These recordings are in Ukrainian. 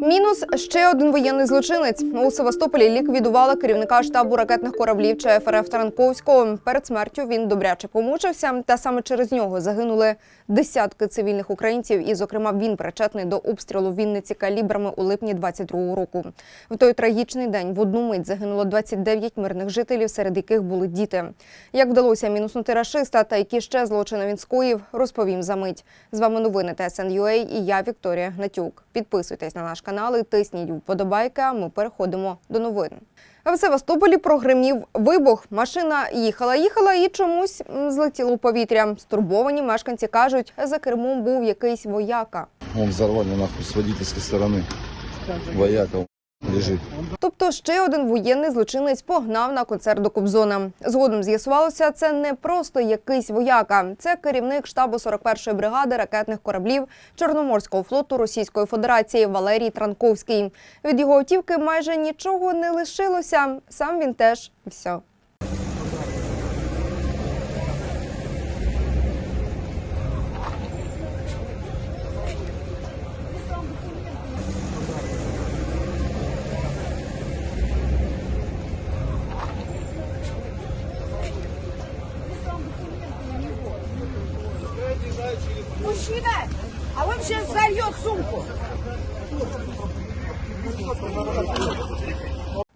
Мінус ще один воєнний злочинець у Севастополі ліквідували керівника штабу ракетних кораблів ЧФРФ Таранковського. Перед смертю він добряче помучився, та саме через нього загинули десятки цивільних українців. І, зокрема, він причетний до обстрілу Вінниці калібрами у липні 22-го року. В той трагічний день в одну мить загинуло 29 мирних жителів, серед яких були діти. Як вдалося мінуснути рашиста та які ще злочини він скоїв, розповім за мить. З вами новини ТСН.UA і я Вікторія Гнатюк. Підписуйтесь на наш канал і тисніть вподобайки. А ми переходимо до новин. В Севастополі прогримів вибух. Машина їхала, їхала і чомусь злетіло у повітря. Стурбовані мешканці кажуть, за кермом був якийсь вояка. Он взорвали нахуй з водительської сторони. Вояка Тобто ще один воєнний злочинець погнав на концерт до Кобзона. Згодом з'ясувалося, це не просто якийсь вояка, це керівник штабу 41-ї бригади ракетних кораблів Чорноморського флоту Російської Федерації Валерій Транковський. Від його автівки майже нічого не лишилося. Сам він теж все. Мужчина, а он сейчас зальет сумку.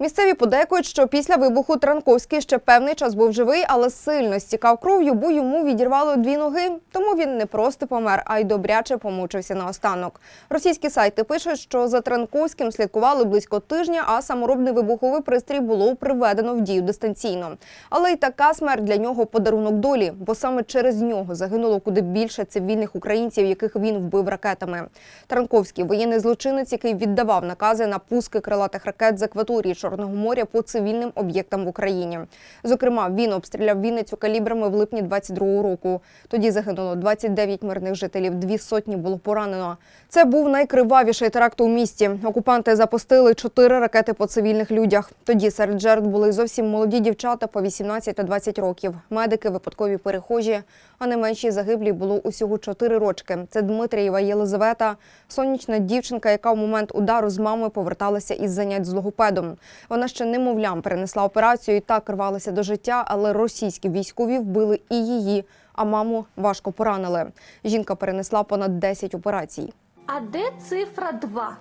Місцеві подейкують, що після вибуху Транковський ще певний час був живий, але сильно стікав кров'ю, бо йому відірвало дві ноги. Тому він не просто помер, а й добряче помучився наостанок. Російські сайти пишуть, що за Транковським слідкували близько тижня, а саморобний вибуховий пристрій було приведено в дію дистанційно. Але й така смерть для нього подарунок долі, бо саме через нього загинуло куди більше цивільних українців, яких він вбив ракетами. Транковський воєнний злочинець, який віддавав накази на пуски крилатих ракет з акваторії Чорного моря по цивільним об'єктам в Україні. Зокрема, він обстріляв Вінницю калібрами в липні 22-го року. Тоді загинуло 29 мирних жителів, дві сотні було поранено. Це був найкривавіший теракт у місті. Окупанти запустили чотири ракети по цивільних людях. Тоді серед жертв були зовсім молоді дівчата по 18 та 20 років. Медики, випадкові перехожі. А найменшій загиблій було усього 4 рочки. Це Дмитрієва Єлизавета, сонячна дівчинка, яка в момент удару з мамою поверталася із занять з логопедом. Вона ще немовлям перенесла операцію і так рвалася до життя, але російські військові вбили і її, а маму важко поранили. Жінка перенесла понад 10 операцій. А де цифра 2?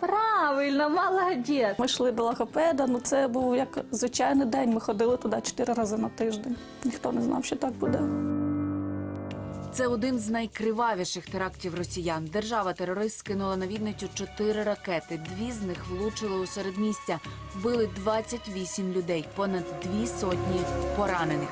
Правильно, молодець. Ми йшли до логопеда, ну це був як звичайний день. Ми ходили туди чотири рази на тиждень. Ніхто не знав, що так буде. Це один з найкривавіших терактів росіян. Держава-терорист скинула на Вінницю чотири ракети. Дві з них влучили у середмістя. Вбили 28 людей, понад дві сотні поранених.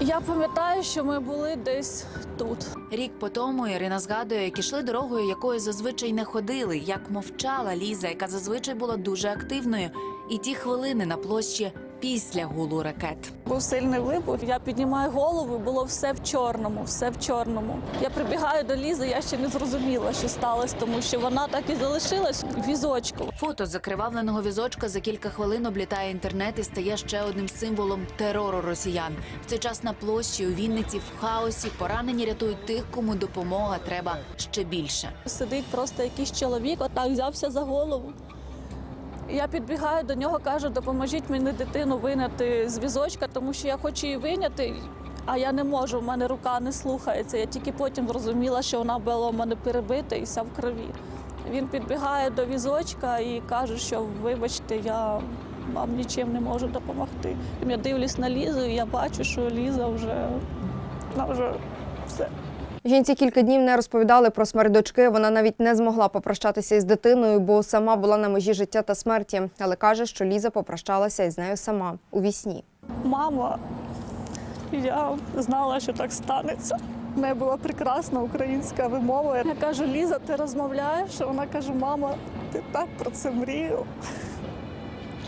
Я пам'ятаю, що ми були десь тут. Рік по тому Ірина згадує, як ішли дорогою, якою зазвичай не ходили, як мовчала Ліза, яка зазвичай була дуже активною. І ті хвилини на площі після гулу ракет. Був сильний вибух. Я піднімаю голову, було все в чорному, все в чорному. Я прибігаю до Лізи, я ще не зрозуміла, що сталося, тому що вона так і залишилась в візочку. Фото закривавленого візочка за кілька хвилин облітає інтернет і стає ще одним символом терору росіян. В цей час на площі у Вінниці в хаосі поранені рятують тих, кому допомога треба ще більше. Сидить просто якийсь чоловік, отак взявся за голову. Я підбігаю до нього, кажу, допоможіть мені дитину виняти з візочка, тому що я хочу її виняти, а я не можу, в мене рука не слухається. Я тільки потім зрозуміла, що вона була у мене перебита і вся в крові. Він підбігає до візочка і каже, що вибачте, я вам нічим не можу допомогти. Я дивлюсь на Лізу, і я бачу, що Ліза вже, вона вже все. Жінці кілька днів не розповідали про смерть дочки. Вона навіть не змогла попрощатися із дитиною, бо сама була на межі життя та смерті. Але каже, що Ліза попрощалася із нею сама у вісні. Мама, я знала, що так станеться. У неї була прекрасна українська вимова. Я кажу, Ліза, ти розмовляєш? Вона каже, мама, ти так про це мріяла.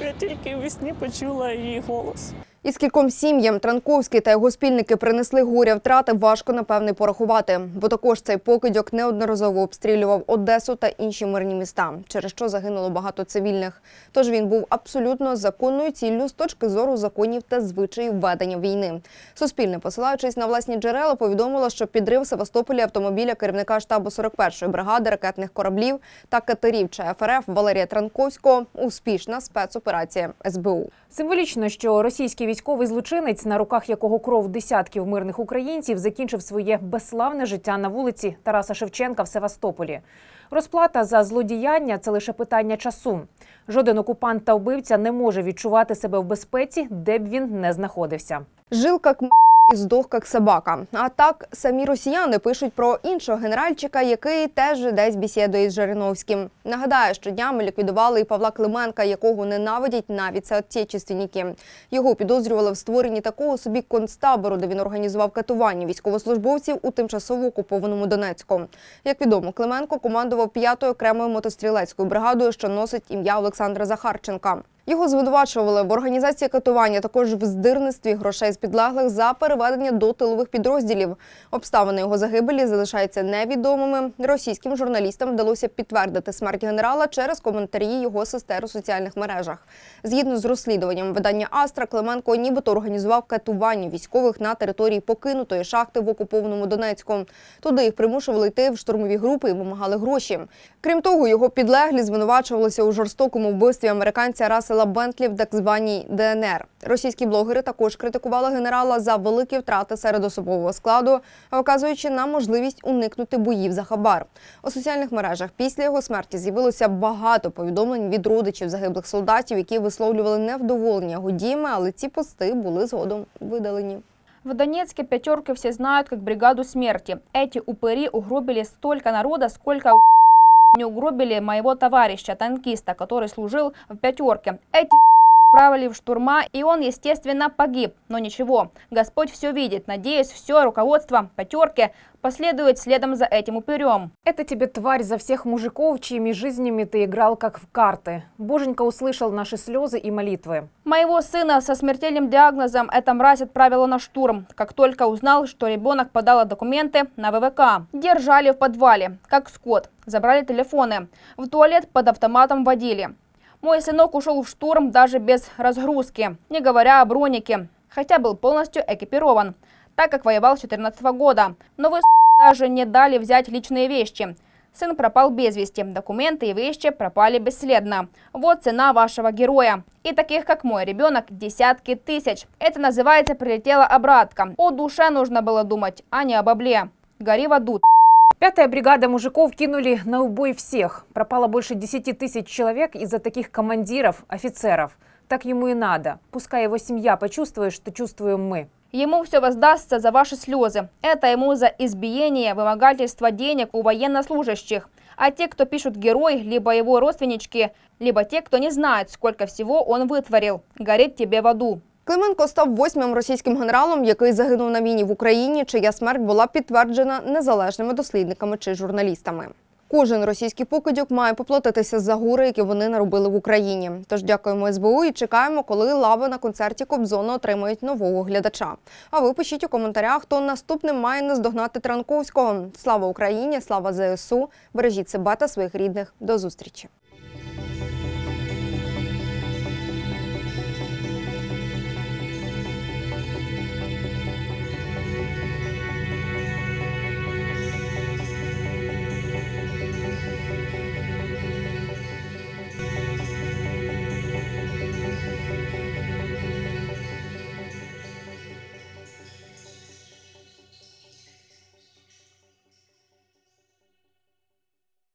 Я тільки в вісні почула її голос. І скільком сім'ям Транковський та його спільники принесли горя втрати, важко напевне порахувати. Бо також цей покидьок неодноразово обстрілював Одесу та інші мирні міста, через що загинуло багато цивільних. Тож він був абсолютно законною ціллю з точки зору законів та звичаїв ведення війни. Суспільне, посилаючись на власні джерела, повідомило, що підрив Севастополі автомобіля керівника штабу 41-ї бригади ракетних кораблів та катерів ЧФРФ Валерія Транковського успішна спецоперація СБУ. Символічно, що російський військовий злочинець, на руках якого кров десятків мирних українців, закінчив своє безславне життя на вулиці Тараса Шевченка в Севастополі. Розплата за злодіяння це лише питання часу. Жоден окупант та вбивця не може відчувати себе в безпеці, де б він не знаходився. Жил как м*** і здох як собака. А так самі росіяни пишуть про іншого генеральчика, який теж десь бесідує з Жириновським. Нагадаю, що днями ліквідували і Павла Клименка, якого ненавидять навіть соотечественники. Його підозрювали в створенні такого собі концтабору, де він організував катування військовослужбовців у тимчасово окупованому Донецьку. Як відомо, Клименко командував 5-ю окремою мотострілецькою бригадою, що носить ім'я Олександра Захарченка. Його звинувачували в організації катування, також в здирництві грошей з підлеглих за переведення до тилових підрозділів. Обставини його загибелі залишаються невідомими. Російським журналістам вдалося підтвердити смерть генерала через коментарі його сестер у соціальних мережах. Згідно з розслідуванням видання Астра, Клименко нібито організував катування військових на території покинутої шахти в окупованому Донецьку. Туди їх примушували йти в штурмові групи і вимагали гроші. Крім того, його підлеглі звинувачувалися у жорстокому вбивстві американця Расела Бентлі в так званій ДНР. Російські блогери також критикували генерала за великі втрати серед особового складу, вказуючи на можливість уникнути боїв за хабар. У соціальних мережах після його смерті з'явилося багато повідомлень від родичів загиблих солдатів, які висловлювали невдоволення його діями, але ці пости були згодом видалені. В Донецке пятерки все знают как бригаду смерти. Эти упыри угробили столько народа, сколько не угробили моего товарища, танкиста, который служил в пятерке. Эти отправили в штурма, и он, естественно, погиб. Но ничего, Господь все видит. Надеюсь, все руководство пятерки последует следом за этим упырем. Это тебе, тварь, за всех мужиков, чьими жизнями ты играл как в карты. Боженька услышал наши слезы и молитвы. Моего сына со смертельным диагнозом эта мразь отправила на штурм, как только узнал, что ребенок подал документы на ВВК. Держали в подвале, как скот. Забрали телефоны. В туалет под автоматом водили. Мой сынок ушел в штурм даже без разгрузки, не говоря о бронике, хотя был полностью экипирован, так как воевал с 2014 года. Но вы даже не дали взять личные вещи. Сын пропал без вести, документы и вещи пропали бесследно. Вот цена вашего героя. И таких, как мой ребенок, десятки тысяч. Это называется «прилетела обратка». О душе нужно было думать, а не об обле. Гори в аду. Пятая бригада мужиков кинули на убой всех. Пропало больше 10 тысяч человек из-за таких командиров, офицеров. Так ему и надо. Пускай его семья почувствует, что чувствуем мы. Ему все воздастся за ваши слезы. Это ему за избиение, вымогательство денег у военнослужащих. А те, кто пишут герой, либо его родственнички, либо те, кто не знает, сколько всего он вытворил. Горит тебе в аду. Клименко став восьмим російським генералом, який загинув на війні в Україні, чия смерть була підтверджена незалежними дослідниками чи журналістами. Кожен російський покидьок має поплатитися за гори, які вони наробили в Україні. Тож дякуємо СБУ і чекаємо, коли лави на концерті Кобзона отримають нового глядача. А ви пишіть у коментарях, хто наступним має наздогнати Транковського. Слава Україні! Слава ЗСУ! Бережіть себе та своїх рідних. До зустрічі!